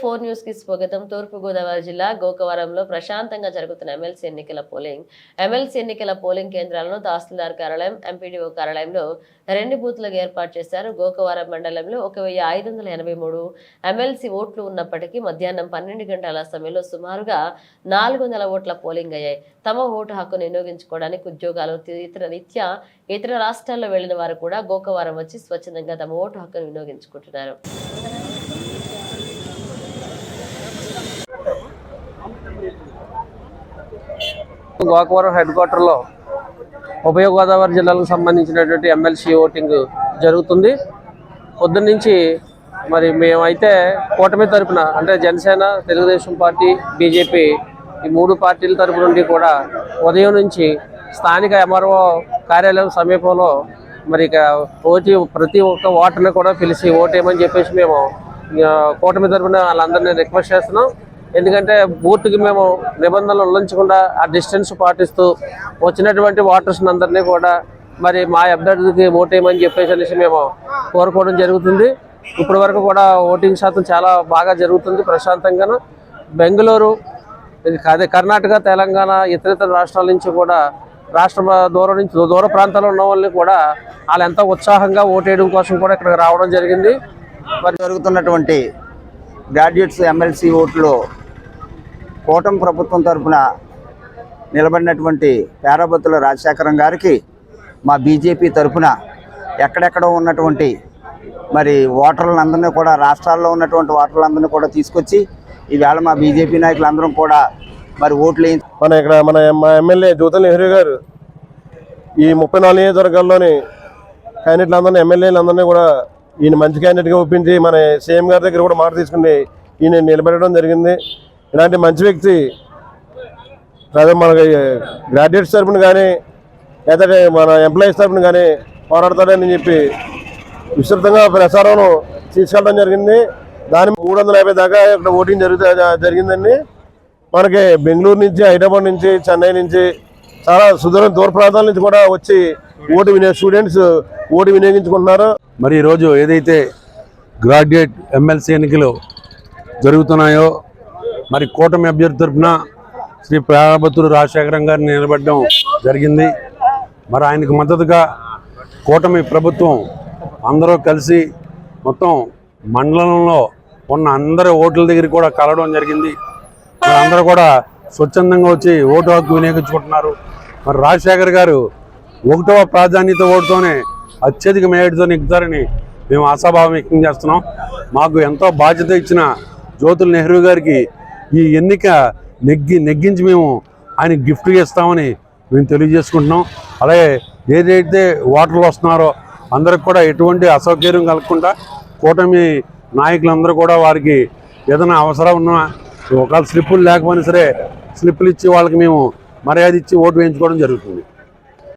Four న్యూస్కి స్వాగతం. తూర్పుగోదావరి జిల్లా గోకవరంలో ప్రశాంతంగా జరుగుతున్న ఎమ్మెల్సీ ఎన్నికల పోలింగ్. ఎమ్మెల్సీ ఎన్నికల పోలింగ్ కేంద్రాలను తహసీల్దార్ కార్యాలయం ఎంపీడీఓ కార్యాలయంలో రెండు బూత్లకు ఏర్పాటు చేశారు. గోకవరం మండలంలో ఒక వెయ్యి ఐదు వందల ఎనభై మూడు ఎమ్మెల్సీ ఓట్లు ఉన్నప్పటికీ మధ్యాహ్నం పన్నెండు గంటల సమయంలో సుమారుగా నాలుగు వందల ఓట్ల పోలింగ్ అయ్యాయి. తమ ఓటు హక్కును వినియోగించుకోవడానికి ఉద్యోగాలు ఇతర నిత్య ఇతర రాష్ట్రాల్లో వెళ్ళిన వారు కూడా గోకవరం వచ్చి స్వచ్ఛందంగా తమ ఓటు హక్కును వినియోగించుకుంటున్నారు. గోకవరం హెడ్ క్వార్టర్లో ఉభయ గోదావరి జిల్లాలకు సంబంధించినటువంటి ఎమ్మెల్సీ ఓటింగ్ జరుగుతుంది. పొద్దున్నుంచి మరి మేమైతే కూటమి తరపున అంటే జనసేన తెలుగుదేశం పార్టీ బీజేపీ ఈ మూడు పార్టీల తరపు నుండి కూడా ఉదయం నుంచి స్థానిక ఎంఆర్ఓ కార్యాలయం సమీపంలో మరి ఇక ఓటి ప్రతి ఒక్క ఓటర్ని కూడా పిలిచి ఓటేయమని చెప్పేసి మేము కూటమి తరపున వాళ్ళందరినీ రిక్వెస్ట్ చేస్తున్నాం. ఎందుకంటే పూర్తిగా మేము నిబంధనలు ఉల్లంఘించకుండా ఆ డిస్టెన్స్ పాటిస్తూ వచ్చినటువంటి వాటర్స్ని అందరినీ కూడా మరి మా అభ్యర్థికి ఓటేయమని చెప్పేసి అనేసి మేము కోరుకోవడం జరుగుతుంది. ఇప్పటి వరకు కూడా ఓటింగ్ శాతం చాలా బాగా జరుగుతుంది ప్రశాంతంగాను. బెంగళూరు ఇది అదే కర్ణాటక తెలంగాణ ఇతర ఇతర రాష్ట్రాల నుంచి కూడా రాష్ట్ర దూరం నుంచి దూర ప్రాంతాల్లో ఉన్న వాళ్ళని కూడా వాళ్ళు ఎంతో ఉత్సాహంగా ఓటేయడం కోసం కూడా ఇక్కడికి రావడం జరిగింది. మరి జరుగుతున్నటువంటి గ్రాడ్యుయేట్స్ ఎమ్మెల్సీ ఓట్లు కూటమి ప్రభుత్వం తరఫున నిలబడినటువంటి పేరాబత్తుల రాజశేఖరం గారికి మా బీజేపీ తరఫున ఎక్కడెక్కడ ఉన్నటువంటి మరి ఓటర్లందరినీ కూడా రాష్ట్రాల్లో ఉన్నటువంటి ఓటర్లందరినీ కూడా తీసుకొచ్చి ఈవేళ మా బీజేపీ నాయకులందరం కూడా మరి ఓట్లు మన ఇక్కడ మన మా ఎమ్మెల్యే జ్యోతుల నెహ్రూ గారు ఈ ముప్పై నాలుగు నియోజకవర్గాల్లోని క్యాండిడేట్లందరినీ ఎమ్మెల్యేలందరినీ కూడా ఈయన మంచి క్యాండిడేట్గా ఒప్పించి మన సీఎం గారి దగ్గర కూడా మాట తీసుకుని ఈయన నిలబెట్టడం జరిగింది. ఇలాంటి మంచి వ్యక్తి అదే మనకి గ్రాడ్యుయేట్స్ తరపున కానీ లేదంటే మన ఎంప్లాయీస్ తరపున కానీ పోరాడతాడని చెప్పి విస్తృతంగా ప్రసారం తీసుకెళ్ళడం జరిగింది. దాని మూడు వందల యాభై దాకా ఇక్కడ ఓటింగ్ జరుగుతా జరిగిందండి. మనకి బెంగళూరు నుంచి హైదరాబాద్ నుంచి చెన్నై నుంచి చాలా సుదూర దూర ప్రాంతాల నుంచి కూడా వచ్చి ఓటు వినియో స్టూడెంట్స్ ఓటు వినియోగించుకుంటున్నారు. మరి ఈరోజు ఏదైతే గ్రాడ్యుయేట్ ఎమ్మెల్సీ ఎన్నికలు జరుగుతున్నాయో మరి కూటమి అభ్యర్థి తరఫున శ్రీ ప్రాణభతుడు రాజశేఖరం గారిని నిలబడడం జరిగింది. మరి ఆయనకు మద్దతుగా కూటమి ప్రభుత్వం అందరూ కలిసి మొత్తం మండలంలో ఉన్న అందరి ఓట్ల దగ్గర కూడా కలవడం జరిగింది. మరి అందరూ కూడా స్వచ్ఛందంగా వచ్చి ఓటు హక్కు వినియోగించుకుంటున్నారు. మరి రాజశేఖర్ గారు ఒకటవ ప్రాధాన్యత ఓటుతోనే అత్యధిక మేయడితో నెగ్గుతారని మేము ఆశాభావం వ్యక్తం చేస్తున్నాం. మాకు ఎంతో బాధ్యత ఇచ్చిన జ్యోతుల నెహ్రూ గారికి ఈ ఎన్నిక నెగ్గి నెగ్గించి మేము ఆయన గిఫ్ట్గా ఇస్తామని మేము తెలియజేసుకుంటున్నాం. అలాగే ఏదైతే ఓటర్లు వస్తున్నారో అందరికి కూడా ఎటువంటి అసౌకర్యం కలగకుండా కూటమి నాయకులందరూ కూడా వారికి ఏదైనా అవసరం ఉన్నా ఒకవేళ స్లిప్పులు లేకపోయినా సరే స్లిప్పులు ఇచ్చి వాళ్ళకి మేము మర్యాద ఇచ్చి ఓటు వేయించుకోవడం జరుగుతుంది.